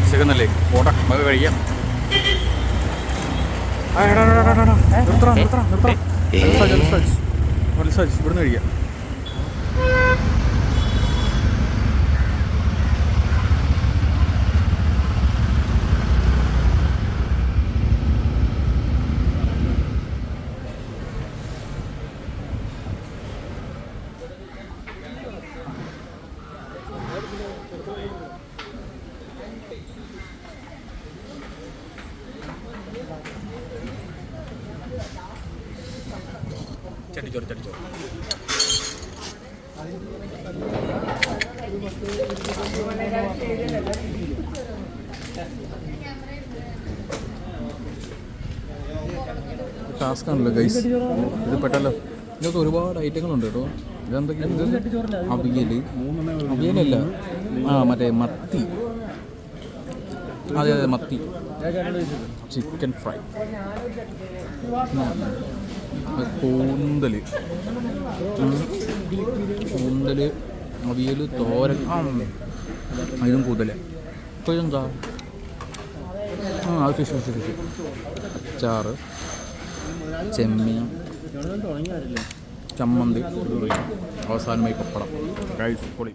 വിശക്കുന്നല്ലേ പോട്ടെ നമുക്ക് കഴിക്കാം. ഇവിടുന്ന് എടാ, ചട്ടിച്ചോറ് ചട്ടിച്ചോറ് ടാസ്ക് ആണല്ലോ ഗൈസ് ഇത് പെട്ടല്ലോ. ഇതിനകത്ത് ഒരുപാട് ഐറ്റങ്ങളുണ്ട് കേട്ടോ. ഇതെന്തൊക്കെയാണ് ഇത്? അവിയൽ അവിയലല്ല. ആ മറ്റേ മത്തി. അതെ അതെ മത്തി. ചിക്കൻ ഫ്രൈ കൂന്തൽ കൂന്തൽ അവിയൽ തോരൻ. അതിനും കൂതൽ അപ്പോൾ ഇതെന്താ ആ അത് ഫിഷ് ഫിഷ് ഫിഷ് അച്ചാറ് ചെമ്മീൻ ചമ്മന്തി അവസാനമായി പപ്പടം. കഴിച്ച് പൊളി.